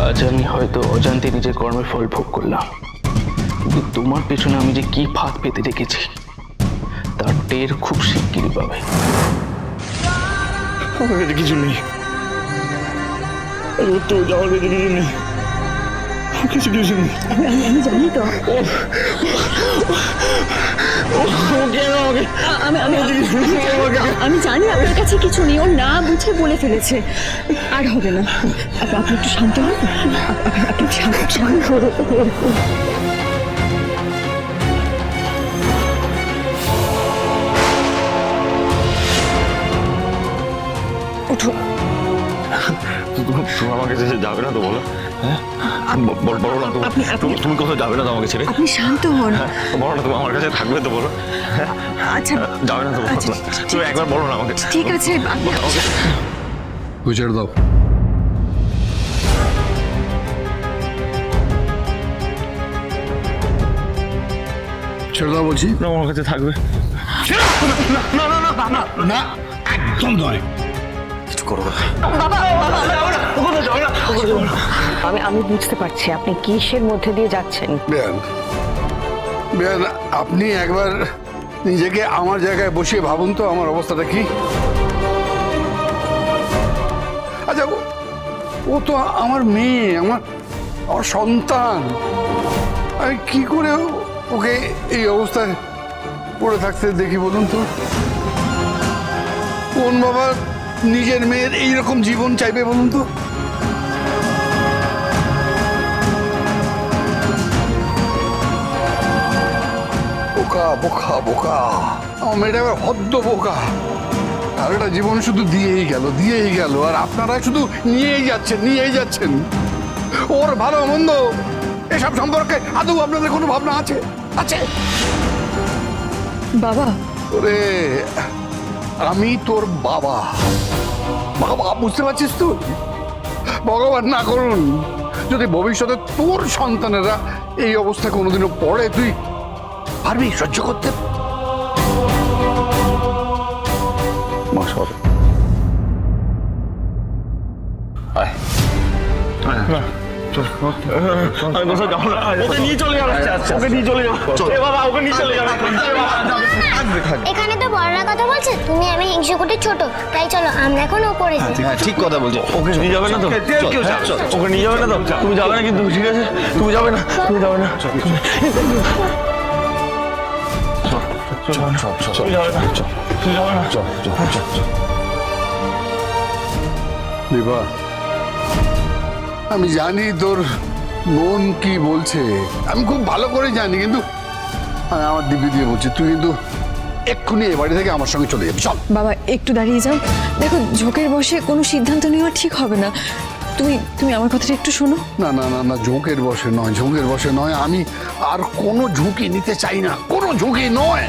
আজ আমি হয়তো অজান্তে নিজের কর্মের ফল ভোগ করলাম কিন্তু তোমার পেছনে আমি যে কি ফাঁদ পেতে রেখেছি তার টের খুব শিগগিরই পাবে আমার কাছে কিছু নেই তো আমার কাছে কিছু নেই আমার কিছু নেই আমি জানি তো আমি আমি আমি জানি আপনার কাছে কিছু নেই, ও না বুঝে বলে ফেলেছে। আর হবে না। আপ- আপনি একটু শান্ত হন। আপ- আপনি শান্ত উঠুন তুমি আমাকে ছেড়ে যাবে না তো বলো? হ্যাঁ? ব- বল- বলো না তুমি তুমি- কোথাও যাবে না তো আমাকে ছেড়ে? আপনি শান্ত হন। হ্যাঁ, বলো না তুমি আমার কাছে থাকবে তো বলো। হ্যাঁ, আচ্ছা। যাবে না তো বলো। আচ্ছা, তুমি একবার বলো না আমাকে। ঠিক আছে ছেড়ে দাও। ছেড়ে দাও বলছি। না, আমার কাছে থাকবে। না না না না না একদম নয় করো। আমি আমি বুঝতে পারছি আপনি কিসের মধ্যে দিয়ে যাচ্ছেন? বেয়ান বেয়ান আপনি একবার নিজেকে আমার জায়গায় বসিয়ে ভাবুন তো আমার অবস্থাটা কি? আচ্ছা ও- তো আমার মেয়ে আমার আমার সন্তান। আমি কি করে ও- ওকে এই অবস্থায় পড়ে থাকতে দেখি বলুন তো? কোন বাবা নিজের মেয়ের এইরকম জীবন চাইবে বলুন তো? বোকা বোকা বোকা। আমার মেয়েটা এবার হদ্দ বোকা। আর একটা জীবন শুধু দিয়েই গেল দিয়েই গেল। আর আপনারা শুধু নিয়েই যাচ্ছেন নিয়েই যাচ্ছেন। ওর ভালো মন্দ এসব সম্পর্কে আদৌ আপনাদের কোনো ভাবনা আছে? আছে। বাবা। ওরে আমি তোর বাবা। বাবা বুঝতে পারছিস তো ভগবান না করুন। যদি ভবিষ্যতে তোর সন্তানেরা এই অবস্থা কোনোদিনও পড়ে তুই পারবি সহ্য করতে? মা সর আমি কোথাও যাব না ওকে নিয়ে চলে যাবে ওকে নিয়ে চলে যাব এ বাবা ওকে নিয়ে চলে যাবে এখানে তো বড়রা কথা বলছে তুমি আমি হিংসুকুটির ছোট তাই চলো আমরা এখন ওপরে যাই। হ্যাঁ ঠিক কথা বলছো। ওকে নিয়ে যাবে না তো? চল, ওকে নিয়ে যাবে না তো? তুমি যাবে না কিন্তু ঠিক আছে? তুমি যাবে না তুমি যাবে না। তুমি যাবে না। তুমি যাবে না। বিভা আমি জানি তোর মন কি বলছে। আমি খুব ভালো করে জানি কিন্তু আমি আমার দিব্যি দিয়ে বলছি তুই কিন্তু এক্ষুনি এ বাড়ি থেকে আমার সঙ্গে চলে যাবি চল। বাবা একটু দাঁড়িয়ে যাও। দেখো ঝোঁকের বসে কোনো সিদ্ধান্ত নেওয়া ঠিক হবে না। তুমি তুমি আমার কথাটা একটু শোনো। না না না না ঝোঁকের বসে নয় ঝোঁকের বসে নয় আমি আর কোনো ঝুঁকি নিতে চাই না কোনো ঝুঁকি নয়।